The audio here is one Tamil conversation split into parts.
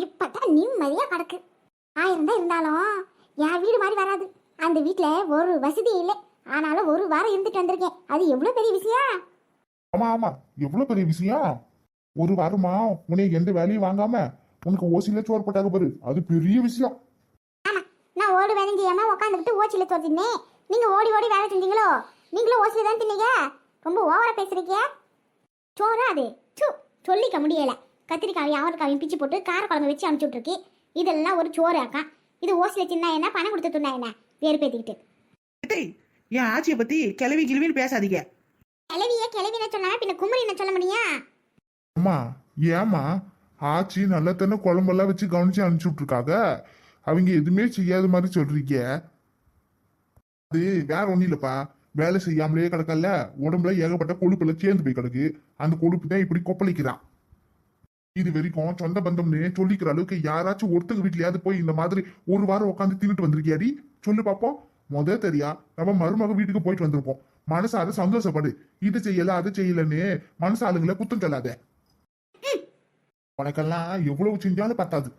இப்பதான் நிம்மதியா கிடக்கு. ஆயிரம் தான் இருந்தாலும் என் வீடு மாதிரி வராது. அந்த வீட்ல ஒரு வசதி இல்லை. ஆனாலும் ஒரு வாரம் இருந்துட்டு வந்திருக்கேன். அது எவ்வளவு பெரிய விஷயம்? ஆமா ஆமா. எவ்வளவு பெரிய விஷயம்? ஒரு வாரமா உன்னை எந்த வேலையும் வாங்காம உனக்கு ஓசியில சோறு போட்டாங்க பாரு. அது பெரிய விஷயம். நான் ஓடு வேலை செய்யாம உட்காந்துக்கிட்டு ஓச்சில தோத்தினேன் நீங்க ஓடி ஓடி வேலை செஞ்சீங்களோ? நீங்களும் ஓசில தான் தின்னீங்க? ரொம்ப ஓவரா பேசுறீங்க? சோறா அது? சு சொல்லிக்க முடியல. கத்திரிக்காயும் அவரைக்காயும் பிச்சு போட்டு கார குழம்பு வச்சு அனுப்பிச்சு விட்ருக்கு இதெல்லாம் ஒரு சோறு அக்கா. இது ஓசில தின்னா என்ன பணம் கொடுத்து தின்னா என்ன? வேறு பேத்திக்கிட்டு. டேய் என் ஆச்சியை பத்தி கிளவி கிளவின்னு பேசாதீங்க. கிளவிய கிளவின சொன்னா பின்ன குமரின்னு சொல்ல முடியா? அம்மா ஏமா ஆச்சி நல்லா தானே குழம்பெல்லாம் வச்சு கவனிச்சு அனுப்பிச்சு விட்டுருக்காங்க அவங்க எதுவுமே செய்யாத மாதிரி சொல்றீங்க. அது வேற ஒண்ணும் இல்லப்பா. வேலை செய்யாமலே கிடக்கல உடம்புல ஏகப்பட்ட கொழுப்புல சேர்ந்து போய் கிடக்கு. அந்த கொழுப்பு தான் இப்படி கொப்பளிக்கிறான் இது வரைக்கும் சொந்த பந்தம்னு சொல்லிக்கிற அளவுக்கு யாராச்சும் ஒருத்தங்க வீட்லயாவது போய் இந்த மாதிரி ஒரு வாரம் உட்காந்து தின்னுட்டு வந்திருக்கியாடி? சொல்லு பாப்போம். முத தெரியா நம்ம மருமக வீட்டுக்கு போயிட்டு வந்திருப்போம். மனசார சந்தோஷப்படு. இது செய்யல அது செய்யலன்னு மனசு ஆளுங்களை குத்தம் சொல்லாத. உனக்கெல்லாம் எவ்வளவு செஞ்சாலும் பத்தாது.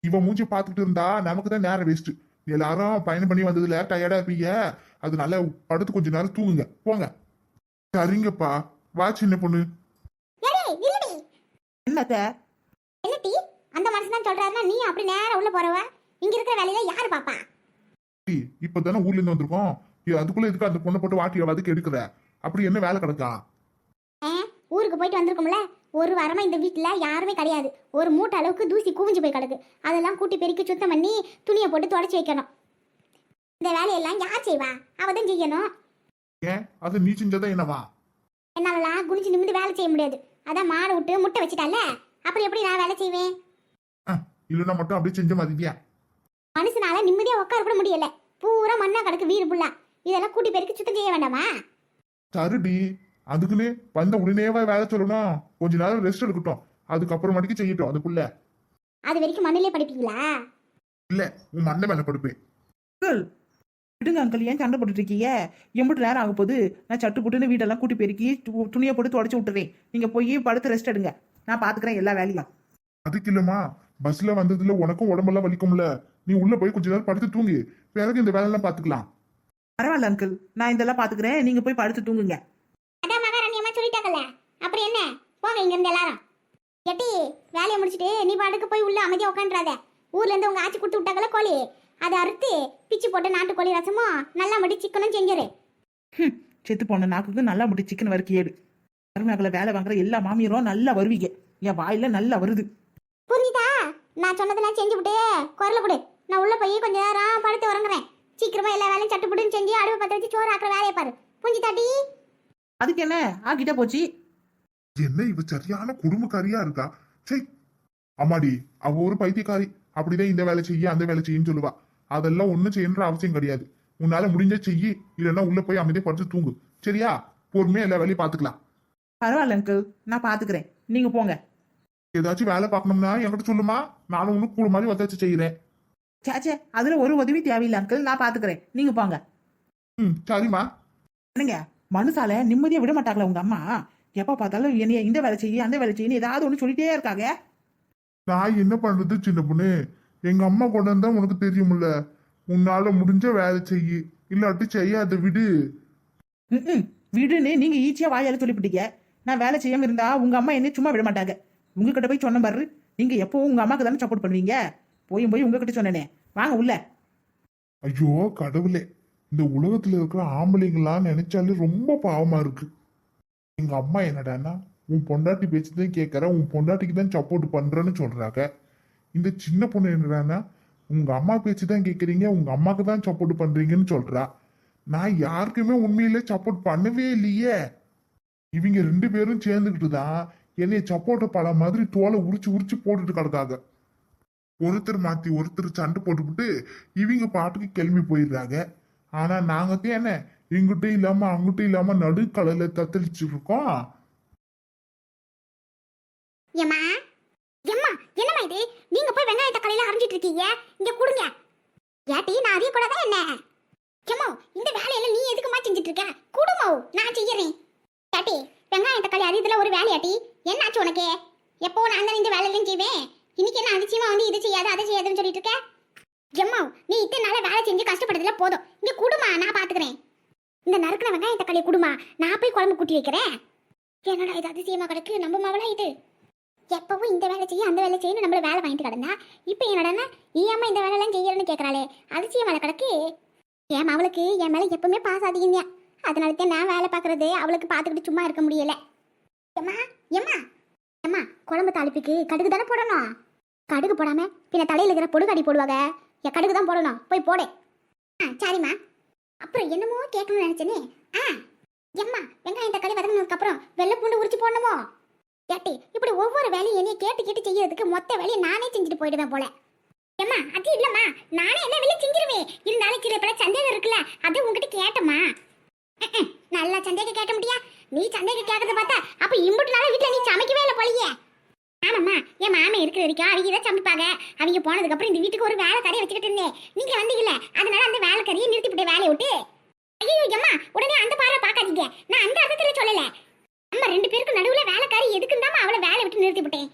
இவன் மூஞ்சி பார்த்துட்டு இருந்தா நமக்கு தான் நேரம் வேஸ்ட் எல்லாரும் பயணம் பண்ணி வந்ததுல டயர்டா இருப்பீங்க. அதனால படுத்து கொஞ்ச நேரம் தூங்குங்க. போங்க. சரிங்கப்பா. வா சின்ன பொண்ணு. என்னடி? அந்த மனுஷன் தான் சொல்றாருன்னா நீ அப்படி நேரா உள்ள போறவ? இங்க இருக்கிற வேலையில யாரு பாப்பா? இப்பதானே ஊர்ல இருந்து வந்திருக்கோம். அதுக்குள்ள எதுக்கு அந்த பொண்ணை போட்டு வாட்டி வதுக்கு எடுக்கிற அப்படி என்ன வேலை கிடக்கா? ஊருக்கு போயிட்டு வந்திருக்கோம்ல? ஒரு வாரமா இந்த வீட்டுல யாருமே கிடையாது. ஒரு மூட்டை அளவுக்கு தூசி குவிஞ்சு போய் கிடக்கு. அதெல்லாம் கூட்டி பெருக்கி சுத்தம் பண்ணி துணியை போட்டு தொடச்சி வைக்கணும். இந்த வேலையெல்லாம் யார் செய்வா? அவ தான் செய்யணும். ஏன்? அது நீ செஞ்சதா என்னவா? என்னாலலாம் குனிஞ்சு நிமிந்து வேலை செய்ய முடியாது. அதான் மாடை விட்டு முட்டை வச்சுட்டால? அப்புறம் எப்படி நான் வேலை செய்வேன்? இல்லைன்னா மட்டும் அப்படியே செஞ்ச மாதிரியா மனுஷனால நிம்மதியா உட்கார கூட முடியல. பூரா மண்ணா கிடக்கு வீடு ஃபுல்லா இதெல்லாம் கூட்டி பெருக்கி சுத்தம் செய்ய வேண்டாமா? சரிடி அதுக்குன்னு வந்த உடனேவா வேலை சொல்லணும். கொஞ்ச நேரம் ரெஸ்ட் எடுக்கட்டும். அதுக்கப்புறமாட்டிக்கு செய்யட்டும் அதுக்குள்ள. அது வரைக்கும் மண்ணிலே படிப்பீங்களா? இல்ல உன் மண்ணை மேல படுப்பேன். விடுங்க அங்கிள் ஏன் சண்டை போட்டுட்டு இருக்கீங்க எம்பிட்டு நேரம் ஆக போகுது? நான் சட்டு புட்டுன்னு வீடெல்லாம் கூட்டி பெருக்கி துணியை போட்டு தொடச்சி விட்டுறேன். நீங்க போய் படுத்து ரெஸ்ட் எடுங்க. நான் பாத்துக்கிறேன் எல்லா வேலையும். அதுக்கு இல்லம்மா. பஸ்ல வந்ததுல உனக்கும் உடம்பெல்லாம் வலிக்கும்ல. நீ உள்ள போய் கொஞ்ச நேரம் படுத்து தூங்கு. பிறகு இந்த வேலையெல்லாம் பாத்துக்கலாம். பரவாயில்ல அங்கிள் நான் இதெல்லாம் பாத்துக்கிறேன். நீங்க போய் படுத்து தூங்குங்க. அதான் மகாராணி அம்மா சொல்லிட்டாங்கல்ல. அப்புறம் என்ன? போங்க இங்க இருந்து எல்லாரும். எட்டி வேலையை முடிச்சிட்டு நீ பாட்டுக்கு போய் உள்ள அமைதியா உட்காந்துறாத ஊர்ல இருந்து உங்க ஆச்சி கொடுத்து விட்டாங்கல்ல கோழி. அதை அறுத்து பிச்சு போட்டு நாட்டுக்கோழி ரசமும் நல்லா மடி சிக்கனும் செஞ்சிரு. ஹம், செத்து போன நாக்குக்கு நல்லா முடி சிக்கன் வறுக்கி ஏடு மருமகளை வேலை வாங்குற எல்லா மாமியரும் நல்லா வருவீங்க. என் வாயில நல்லா வருது. புரியுதா நான் சொன்னதெல்லாம் செஞ்சு விட்டு குரல கொடு. நான் உள்ள போய் கொஞ்ச நேரம் படுத்து உறங்குறேன். சீக்கிரமா எல்லா வேலையும் சட்டுப்புட்டுன்னு செஞ்சு அடுப்பு பத்த வச்சு சோறு ஆக்குற வேலையை பாரு. புஞ்சி தாட்டி அதுக்கு என்ன? ஆகிட்ட போச்சு. என்ன இவ சரியான குடும்பக்காரியா இருக்கா? சே அம்மாடி அவ ஒரு பைத்தியக்காரி. அப்படிதான் இந்த வேலை செய்ய அந்த வேலை செய்யன்னு சொல்லுவா. அதெல்லாம் ஒண்ணும் செய்யன்ற அவசியம் கிடையாது. உன்னால முடிஞ்ச செய்யி இல்லைன்னா உள்ள போய் அமைதியா படுத்து தூங்கு. சரியா? பொறுமையா எல்லா வேலையும் பாத்துக்கலாம் பரவாயில்ல அங்கிள் நான் பாத்துக்கிறேன் நீங்க போங்க. ஏதாச்சும் வேலை பார்க்கணும்னா என்கிட்ட சொல்லுமா. நானும் ஒண்ணு கூட மாதிரி வச்சு செய்யறேன். சேச்சே அதுல ஒரு உதவி தேவையில்லை அங்கிள் நான் பாத்துக்கிறேன் நீங்க போங்க. ம் சரிம்மா. என்னங்க? மனுஷால நிம்மதியா விட மாட்டாங்களா உங்க அம்மா? எப்ப பார்த்தாலும் என்னைய இந்த வேலை செய்ய அந்த வேலை செய்யணும் ஏதாவது ஒண்ணு சொல்லிட்டே இருக்காங்க. நான் என்ன பண்றது சின்ன பொண்ணு? எங்க அம்மா கொண்டு வந்தா உனக்கு தெரியும்ல. உன்னால முடிஞ்ச வேலை செய்யி. இல்லாட்டி செய்யாத விடு. ம்ம். விடுன்னு நீங்க ஈஸியா வாயால சொல்லிவிட்டீங்க. நான் வேலை செய்யாம இருந்தா உங்க அம்மா என்ன சும்மா விட மாட்டாங்க. உங்ககிட்ட போய் சொன்ன பாரு. நீங்க எப்பவும் உங்க அம்மாக்கு தானே சப்போர்ட் பண்ணுவீங்க? போயும் போய் உங்ககிட்ட சொன்னேனே. வாங்க உள்ள. ஐயோ கடவுளே. இந்த உலகத்துல இருக்கிற ஆம்பளைங்களாம் நினைச்சாலே ரொம்ப பாவமா இருக்கு. எங்க அம்மா என்னடான்னா உன் பொண்டாட்டி பேச்சு தான் கேட்குற உன் பொண்டாட்டிக்கு தான் சப்போர்ட் பண்ணுறேன்னு சொல்கிறாங்க இந்த சின்ன பொண்ணு என்னடானா உங்கள் அம்மா பேச்சு தான் கேட்குறீங்க உங்கள் அம்மாவுக்கு தான் சப்போர்ட் பண்ணுறீங்கன்னு சொல்கிறா நான் யாருக்குமே உண்மையிலே சப்போர்ட் பண்ணவே இல்லையே. இவங்க ரெண்டு பேரும் சேர்ந்துக்கிட்டு தான் என்னைய சப்போர்ட்டை பல மாதிரி தோலை உரிச்சு உரிச்சு போட்டுட்டு கிடக்காங்க. ஒருத்தர் மாற்றி ஒருத்தர் சண்டை போட்டுக்கிட்டு இவங்க பாட்டுக்கு கிளம்பி போயிடுறாங்க. ஆனால் நாங்கள் தான் என்ன இங்கிட்டும் இல்லாம அங்கிட்டும் இல்லாம நடுக்கடல இருக்கோம். ஏமா ஏம்மா எம்மா என்னம்மா இது? நீங்க போய் வெங்காய தக்காளியில அரைஞ்சிட்டு இருக்கீங்க. இங்க கொடுங்க. ஏட்டி நான் அறிய கூடாதா என்ன? ஏமா இந்த வேலையில நீ எதுக்குமா செஞ்சுட்டு இருக்க? குடுமோ நான் செய்யறேன். ஏட்டி வெங்காய தக்காளி அறியதுல ஒரு வேலையாட்டி என்னாச்சு உனக்கு? எப்போ நான் தான் இந்த வேலையிலும் செய்வேன்? இன்னைக்கு என்ன அதிசயமா வந்து இது செய்யாத அதை செய்யாதுன்னு சொல்லிட்டு இருக்க? எம்மா நீ இத்தனை நாள வேலை செஞ்சு கஷ்டப்படுறதுல போதும். இங்க குடுமா நான் பாத்துக்கிறேன். இந்த நறுக்கின வெங்காயம் தக்காளி குடுமா. நான் போய் குழம்பு கூட்டி வைக்கிறேன். என்னடா இது அதிசயமா கிடக்கு? நம்ம மாவளா இது. எப்பவும் இந்த வேலை செய்ய அந்த வேலை செய்யணும் நம்மள வேலை வாங்கிட்டு கிடந்தா இப்போ என்னடான்னா நீ அம்மா இந்த வேலைலாம் செய்யறேன்னு கேட்கறாளே அதிசயம் வேலை கிடக்கு. என் அவளுக்கு என் மேல எப்பவுமே பாஸ் அதிகங்க அதனால தான் நான் வேலை பார்க்கறது அவளுக்கு பார்த்துக்கிட்டு சும்மா இருக்க முடியல. ஏம்மா எம்மா எம்மா குழம்பு தாளிப்புக்கு கடுகு தானே போடணும்? கடுகு போடாம பின்ன தலையில இருக்கிற பொடுகாடி போடுவாங்க. என் கடுகு தான் போடணும். போய் போடு. ஆ சரிம்மா. அப்புறம் என்னமோ கேட்கணும்னு நினைச்சேனே. ஆ எம்மா வெங்காயம் தக்காளி வதங்கினதுக்கு அப்புறம் வெள்ளை பூண்டு உரிச்சு போடணுமோ? கேட்டி இப்படி ஒவ்வொரு வேலையும் என்னைய கேட்டு கேட்டு செய்யறதுக்கு மொத்த வேலையை நானே செஞ்சுட்டு போயிடுவேன் போல. ஏம்மா அது இல்லம்மா. நானே என்ன வேலையும் செஞ்சிருவேன் இருந்தாலும் சில பல சந்தேகம் இருக்குல்ல? அது உங்ககிட்ட கேட்டம்மா. நல்லா சந்தேகம் கேட்க முடியா? நீ சந்தேகம் கேட்கறத பார்த்தா அப்ப இம்புட்டு நாள் வீட்டுல நீ சமைக்கவே இல்லை போலியே. ஆமாம்மா. என் மாமன் இருக்கிற வரைக்கும் அவங்க தான் சமைப்பாங்க. அவங்க போனதுக்கு அப்புறம் இந்த வீட்டுக்கு ஒரு வேலை கரையை வச்சுக்கிட்டு இருந்தேன். நீங்க வந்தீங்கல்ல? அதனால அந்த வேலை கரையை நிறுத்திவிட்டு வேலையை விட்டு. ஐயோ அம்மா உடனே அந்த பார்வை பார்க்காதீங்க. நான் அந்த அர்த்தத்துல சொல்லலை. நம்ம ரெண்டு பேருக்கு நடுவுல வேலைக்காரி எதுக்குன்னு தான் அவளை வேலை விட்டு நிறுத்தி விட்டேன்.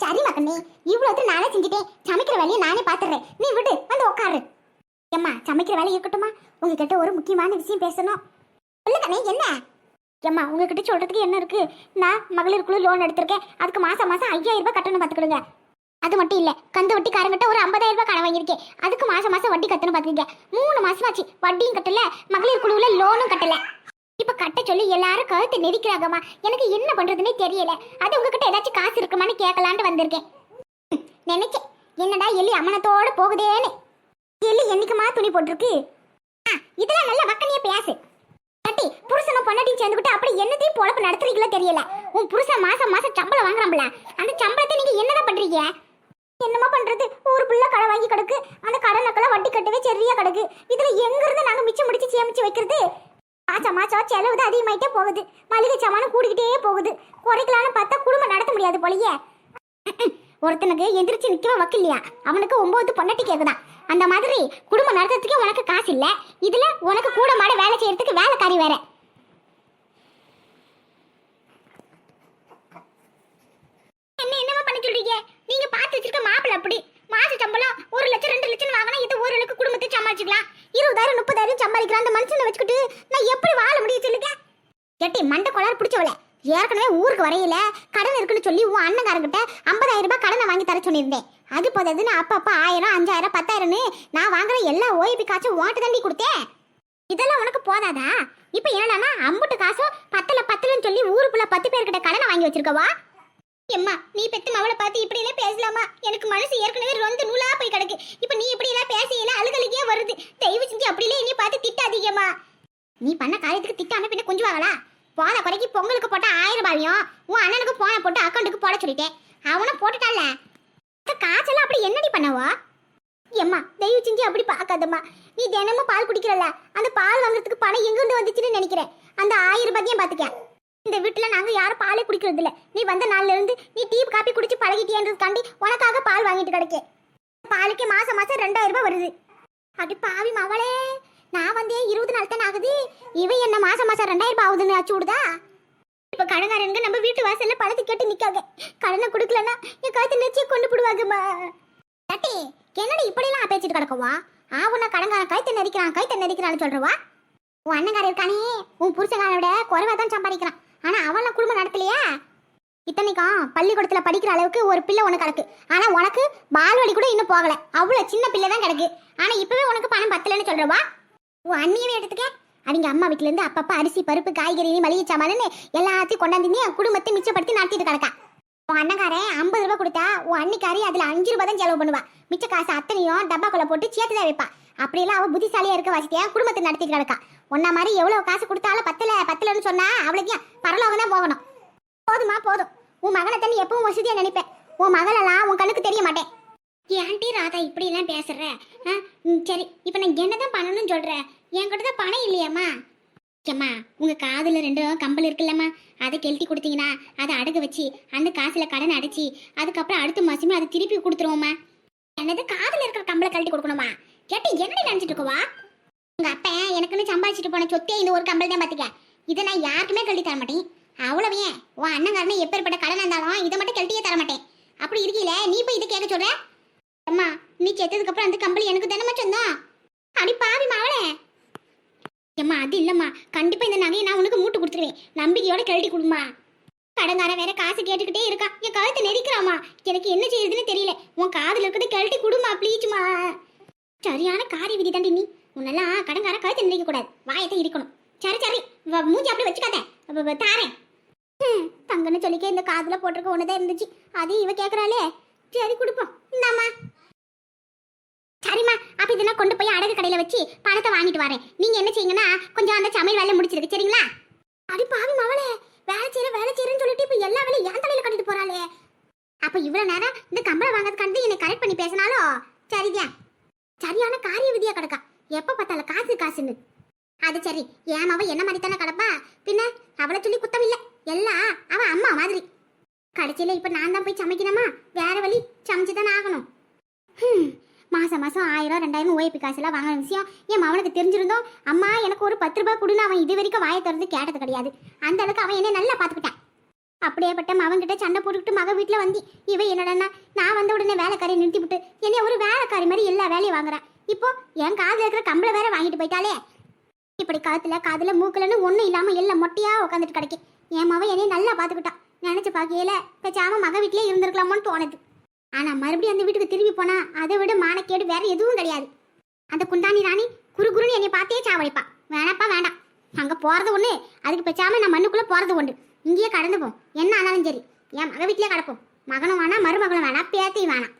சரி மக்கமே இவ்வளவு நானே செஞ்சுட்டேன். சமைக்கிற வேலையை நானே பாத்துறேன். நீ விடு வந்து உட்காரு ஏம்மா சமைக்கிற வேலை இருக்கட்டுமா? உங்ககிட்ட ஒரு முக்கியமான விஷயம் பேசணும். சொல்லுங்கண்ணே என்ன? ஏம்மா உங்ககிட்ட சொல்றதுக்கு என்ன இருக்கு? நான் மகளிர் குழு லோன் எடுத்திருக்கேன். அதுக்கு மாசம் மாசம் ஐயாயிரம் ரூபாய் கட்டணம் பார்த்துக்கிடுங்க அது மட்டும் இல்ல கந்த வட்டிக்காரங்கிட்ட ஒரு ஐம்பதாயிரம் ரூபாய் கடன் வாங்கியிருக்கேன். அதுக்கு மாசம் மாசம் வட்டி கட்டணும் பார்த்துக்கங்க மூணு மாதமாச்சு வட்டியும் கட்டல மகளிர் குழுவில் லோனும் கட்டலை. இப்ப கட்ட சொல்லி எல்லாரும் கழுத்து நெரிக்கிறாங்கம்மா எனக்கு என்ன பண்றதுன்னே தெரியல. அது உங்ககிட்ட ஏதாச்சும் காசு இருக்குமான்னு கேட்கலான்ட்டு வந்திருக்கேன். நினைச்சேன். என்னடா எலி அமனத்தோட போகுதேன்னு. எலி என்னைக்குமா துணி போட்டிருக்கு? இதெல்லாம் நல்ல வக்கனிய பேசு. கட்டி புருஷனும் பொண்டாட்டியும் சேர்ந்துக்கிட்டு அப்படி என்னத்தையும் பொழப்பு நடத்துறீங்களோ தெரியல. உன் புருஷன் மாசம் மாசம் சம்பளம் வாங்குறான்ல. அந்த சம்பளத்தை நீங்க என்னதான் பண்றீங்க? என்னமா பண்றது? ஊர் புள்ள கடை வாங்கி கிடக்கு. அந்த கடனுக்கெல்லாம் வட்டி கட்டவே சரியா கிடக்கு. இதுல எங்க இருந்து நாங்க மிச்சம் முடிச்சு சேமிச்சு வைக்கிறது? மாசம் மாசம் செலவு தான் அதிகமாயிட்டே போகுது. மளிகை சாமானும் கூடிக்கிட்டே போகுது. குறைக்கலான்னு பார்த்தா குடும்பம் நடத்த முடியாது போலயே. ஒருத்தனுக்கு எந்திரிச்சு நிற்கவே வக்கில்லையா? அவனுக்கு ஒம்பது பொண்ணட்டி கேக்குதான் அந்த மாதிரி குடும்பம் நடத்துறதுக்கே உனக்கு காசு இல்ல இதுல உனக்கு கூட மாட வேலை செய்யறதுக்கு வேலைக்காரி வேற என்ன என்னமா பண்ண சொல்றீங்க நீங்க பார்த்து வச்சிருக்க மாப்பிள்ள அப்படி மாச சம்பளம் ஒரு லட்சம் ரெண்டு லட்சம் வாங்கினா இது ஒரு லட்சம் குடும்பத்தை சமாளிச்சுக்கலாம் இருபதாயிரம் முப்பதாயிரம் சம்பாதிக்கலாம் அந்த மனுஷனை வச்சுக்கிட்டு நான் எப்படி வாழ முடியும் சொல்லுங்க கேட்டி மண்டை கொளார் பிடிச்சவள குறையில வரையில கடன் இருக்குன்னு சொல்லி உன் அண்ணங்காரங்கிட்ட ஐம்பதாயிரம் ரூபாய் கடனை வாங்கி தர சொல்லியிருந்தேன். அது போதாதுன்னு அப்பப்போ ஆயிரம் அஞ்சாயிரம் பத்தாயிரம்னு நான் வாங்குற எல்லா ஓய்வு காசும் ஓட்டு தண்டி கொடுத்தேன். இதெல்லாம் உனக்கு போதாதா? இப்ப என்னன்னா அம்புட்டு காசும் பத்துல பத்தலன்னு சொல்லி ஊருக்குள்ள பத்து பேர்கிட்ட கடனை வாங்கி வச்சிருக்கவா? எம்மா நீ பெத்து மவளை பார்த்து இப்படி எல்லாம் பேசலாமா? எனக்கு மனசு ஏற்கனவே ரொந்து நூலா போய் கிடக்கு. இப்ப நீ இப்படி எல்லாம் பேசையில அழுகலுக்கே வருது. தயவு செஞ்சு அப்படிலே நீ பார்த்து திட்டாதீங்கம்மா. நீ பண்ண காரியத்துக்கு திட்டாம பின்ன கொஞ்சம் வாங்களா போன குறைக்கு பொங்கலுக்கு போட்ட ஆயிரம் ரூபாயும் உன் அண்ணனுக்கு போன போட்டு அக்கௌண்ட்டுக்கு போட சொல்லிட்டேன். அவனும் போட்டுட்டால அந்த அப்படி என்னடி பண்ணவா? எம்மா தயவு செஞ்சு அப்படி பார்க்காதம்மா. நீ தினமும் பால் குடிக்கிறல்ல. அந்த பால் வாங்குறதுக்கு பணம் எங்கிருந்து வந்துச்சுன்னு நினைக்கிறேன். அந்த ஆயிரம் ரூபாய்க்கையும் பார்த்துக்க. இந்த வீட்டில் நாங்கள் யாரும் பாலே குடிக்கிறது இல்லை நீ வந்த நாள்லேருந்து நீ டீ காப்பி குடிச்சு பழகிட்டியன்றதுக்காண்டி உனக்காக பால் வாங்கிட்டு கிடக்கே பாலுக்கு மாசம் மாசம் ரெண்டாயிரம் ரூபாய் வருது. அப்படி பாவி மவளே. நான் வந்தே இருபது நாள் தானே ஆகுது? இவன் என்ன மாசம் மாசம் ரெண்டாயிரம் ரூபாய் ஆகுதுன்னு ஆச்சு விடுதா? இப்ப கடனாரனுங்க நம்ம வீட்டு வாசல்ல பழத்து கேட்டு நிக்காங்க. கடனை கொடுக்கலன்னா என் கழுத்து நெச்சியை கொண்டு போடுவாங்கம்மா. தட்டி என்னடி இப்படிலாம் பேச்சிட்டு கிடக்கவா? ஆ உன்னை கடங்காரன் கைத்த நெரிக்கிறான் கைத்த நெரிக்கிறான்னு சொல்றவா? உன் அண்ணங்காரன் இருக்கானே உன் புருஷங்காரனை விட குறைவா தான் சம்பாதிக்கிறான். ஆனா அவன்லாம் குடும்பம் நடத்தலையா? இத்தனைக்கும் பள்ளிக்கூடத்துல படிக்கிற அளவுக்கு ஒரு பிள்ளை உனக்கு கிடக்கு. ஆனா உனக்கு பால்வடி கூட இன்னும் போகல. அவ்வளவு சின்ன பிள்ளை தான் கிடக்கு. ஆனா இப்பவே உனக்கு பணம் பத்தலன்னு சொல்றவா? உன் அண்ணியவே எடுத்துக்க. அவங்க அம்மா வீட்டுல இருந்து அப்பப்ப அரிசி பருப்பு காய்கறி மளிகை சாமான்னு எல்லாத்தையும் கொண்டாந்து என் குடும்பத்தை மிச்சப்படுத்தி நடத்திட்டு கிடக்கா. உன் அண்ணக்காரன் ஐம்பது ரூபாய் கொடுத்தா உன் அன்னிக்காரி அதுல அஞ்சு ரூபாய் தான் செலவு பண்ணுவா. மிச்ச காசு அத்தனையும் டப்பாக்குள்ள போட்டு சேர்த்து தான் வைப்பா. அப்படியெல்லாம் அவ புத்திசாலியா இருக்க வசதியா குடும்பத்தை நடத்திட்டு கிடக்கா. உன்ன மாதிரி எவ்வளவு காசு கொடுத்தாலும் பத்தல பத்தலன்னு சொன்னா அவளுக்கு பரலோகம் தான் போகணும். போதுமா? போதும். உன் மகனை தண்ணி எப்பவும் வசதியா நினைப்பேன். உன் மகளெல்லாம் உன் கண்ணுக்கு தெரிய மாட்டேன். ஏன்டி ராதா இப்படி எல்லாம் பேசுற? ஆ, ம், சரி. இப்போ நான் என்னதான் பண்ணணும்னு சொல்ற? என்கிட்ட தான் பணம் இல்லையாம்மா. ஏம்மா உங்க காதுல ரெண்டு கம்பல் இருக்குல்லம்மா. அதை கெழுத்தி கொடுத்தீங்கன்னா அதை அடகு வச்சு அந்த காசுல கடன் அடைச்சி அதுக்கப்புறம் அடுத்த மாசமே அதை திருப்பி கொடுத்துருவோம்மா. என்னது காதுல இருக்கிற கம்பளை கழட்டி கொடுக்கணுமா? கேட்டு என்னடி நினைச்சிட்டு இருக்குவா? உங்க அப்பா எனக்குன்னு சம்பாதிச்சிட்டு போன சொத்தே இந்த ஒரு கம்பல் தான் பாத்துக்க. இதை நான் யாருக்குமே கழட்டி தர மாட்டேன். அவ்வளவு ஏன்? உன் அண்ணங்காரனே எப்பேற்பட்ட கடன் இருந்தாலும் இதை மட்டும் கழட்டியே தர மாட்டேன். அப்படி இருக்கீல நீ போய் இதை கேட்க சொல்ற? அம்மா நீ செத்ததுக்கு அப்புறம் அந்த கம்பளி எனக்கு தானே சொந்தம்? அடி பாவி மாவளே ஏம்மா அது இல்லம்மா. கண்டிப்பா இந்த நகையை நான் உனக்கு மூட்டு கொடுத்துருவேன். நம்பிக்கையோட கழட்டி கொடுமா கடங்கார வேற காசு கேட்டுக்கிட்டே இருக்கா. என் கழுத்தை நெரிக்கிறாமா எனக்கு என்ன செய்யறதுன்னு தெரியல. உன் காதில் இருக்கிறத கழட்டி கொடுமா ப்ளீச்சுமா சரியான காரிய விதி தாண்டி நீ. உன்னெல்லாம் கடங்கார கழுத்தை நெரிக்க கூடாது. வாயத்தை இருக்கணும் சரி சரி. வ- மூஞ்சி அப்படி வச்சுக்காத. தாரேன். தங்கன்னு சொல்லிக்க இந்த காதில் போட்டிருக்க ஒன்று தான் இருந்துச்சு. அது இவ கேட்குறாளே சரி கொடுப்போம். இந்தாம்மா. சரிம்மா அப்ப இதெல்லாம் கொண்டு போய் அடகு கடையில வச்சு பணத்தை வாங்கிட்டு வரேன். நீங்க என்ன செய்யுங்கன்னா கொஞ்சம் அந்த சமையல் வேலை முடிச்சிருக்கு சரிங்களா? அடி பாவி மவளே வேலை செய்யற வேலை செய்யறேன்னு சொல்லிட்டு இப்ப எல்லா வேலையும் என் தலையில கட்டிட்டு போறாளே. அப்ப இவ்வளவு நேரம் இந்த கம்பளம் வாங்கறதுக்காண்டி என்னை கரெக்ட் பண்ணி பேசினாலும் சரிதான் சரியான காரிய விதியா கிடக்கா. எப்ப பார்த்தாலும் காசு காசுன்னு. அது சரி. ஏன் அவ என்ன மாதிரி தானே கிடப்பா? பின்ன அவளை சொல்லி குத்தம் இல்ல. எல்லாம் அவ அம்மா மாதிரி. கடைசியில இப்ப நான் தான் போய் சமைக்கணுமா? வேற வழி சமைச்சு தானே ஆகணும் மாதம் மாதம் ஆயிரம் ரெண்டாயிரம் ஓய்வு காசெல்லாம் வாங்கின விஷயம். என் மவனுக்கு தெரிஞ்சிருந்தோம் அம்மா எனக்கு ஒரு பத்து ரூபாய் கொடுன்னு அவன் இது வரைக்கும் வாயை திறந்து கேட்டது கிடையாது. அந்த அளவுக்கு அவன் என்ன நல்லா பார்த்துக்கிட்டான். அப்படியேப்பட்ட மவன்கிட்ட சண்டை போட்டுக்கிட்டு மக வீட்டில் வந்து. இவ என்னடன்னா நான் வந்த உடனே வேலைக்காரியை நிறுத்தி விட்டு என்னைய ஒரு வேலைக்காரி மாதிரி எல்லா வேலையும் வாங்குறான் இப்போ என் காதில் இருக்கிற கம்பளை வேற வாங்கிட்டு போயிட்டாலே இப்படி காத்துல காதுல மூக்கலன்னு ஒன்றும் இல்லாமல் எல்லாம் மொட்டையாக உட்காந்துட்டு கிடைக்கும் என் மவன் என்னைய நல்லா பார்த்துக்கிட்டான். நினச்சி பார்க்கையில பேசாம மக வீட்டிலே இருந்திருக்கலாமோன்னு தோணுது. ஆனால் மறுபடியும் அந்த வீட்டுக்கு திரும்பி போனா அதை விட மானக்கேடு வேற எதுவும் கிடையாது. அந்த குந்தாணி ராணி குறுகுறுன்னு என்னை பார்த்தே சாவடிப்பா. வேணாப்பா வேண்டாம். அங்கே போகிறது ஒன்று அதுக்கு பேச்சாமல் நான் மண்ணுக்குள்ளே போகிறது ஒன்று இங்கேயே கடந்து போம் என்ன ஆனாலும் சரி. என் மக வீட்டிலே கிடப்போம். மகனும் வேணாம் மருமகளும் வேணாம் பேத்தையும் வேணாம்.